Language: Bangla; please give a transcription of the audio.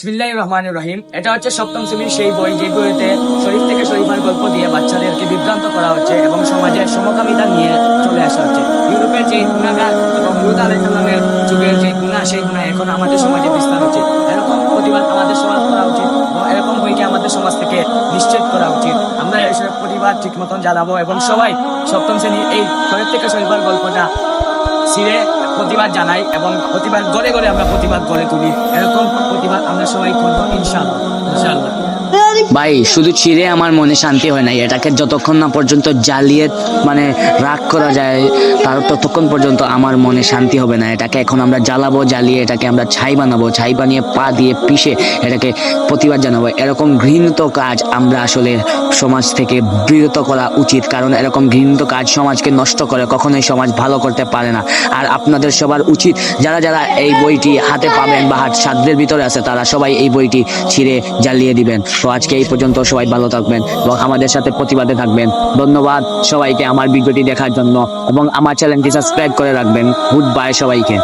বিসমিল্লাহ রহমান রহিম। এটা হচ্ছে সপ্তম শ্রেণির সেই বই যে বইতে শরীফ থেকে শরীফার গল্প দিয়ে বাচ্চাদেরকে বিভ্রান্ত করা হচ্ছে এবং সমাজের সমকামিতা নিয়ে চলে আসা হচ্ছে। ইউরোপের যে গুণাগার এবং লুত আলাইসাল্লামের যুগের যে গুণা, সেই গুণা এখন আমাদের সমাজে বিস্তার হচ্ছে। এরকম প্রতিবাদ আমাদের সমাজ করা উচিত এরকম বইকে আমাদের সমাজ থেকে নিশ্চিত করা উচিত। আমরা এসব প্রতিবাদ ঠিক মতন জ্বালাবো এবং সবাই সপ্তম শ্রেণির এই শরীফ থেকে শরীফার গল্পটা সিরে প্রতিবাদ জানাই এবং প্রতিবাদ গড়ে গড়ে আমরা প্রতিবাদ গড়ে তুলি। এরকম প্রতিবাদ আমরা সবাই করব, ইনশাআল্লাহ। ভাই, শুধু ছিঁড়ে আমার মনে শান্তি হয় না এটাকে যতক্ষণ না পর্যন্ত জ্বালিয়ে মানে রাগ করা যায়, তার ততক্ষণ পর্যন্ত আমার মনে শান্তি হবে না। এটাকে এখন আমরা জ্বালাবো, জ্বালিয়ে এটাকে আমরা ছাই বানাবো, ছাই বানিয়ে পা দিয়ে পিষে এটাকে প্রতিবাদ জানাব। এরকম ঘৃণিত কাজ আমরা আসলে সমাজ থেকে বিরত করা উচিত, কারণ এরকম ঘৃণিত কাজ সমাজকে নষ্ট করে, কখনোই সমাজ ভালো করতে পারে না। আর আপনাদের সবার উচিত, যারা যারা এই বইটি হাতে পাবেন বা হাত সাধ্যের ভিতরে আছে, তারা সবাই এই বইটি ছিঁড়ে জ্বালিয়ে দিবেন। তো আজকে এই পর্যন্ত সবাই ভালো থাকবেন এবং আমাদের সাথে প্রতিবাদে থাকবেন। ধন্যবাদ সবাইকে আমার ভিডিওটি দেখার জন্য এবং আমার চ্যানেলটি সাবস্ক্রাইব করে রাখবেন। গুড বাই সবাইকে।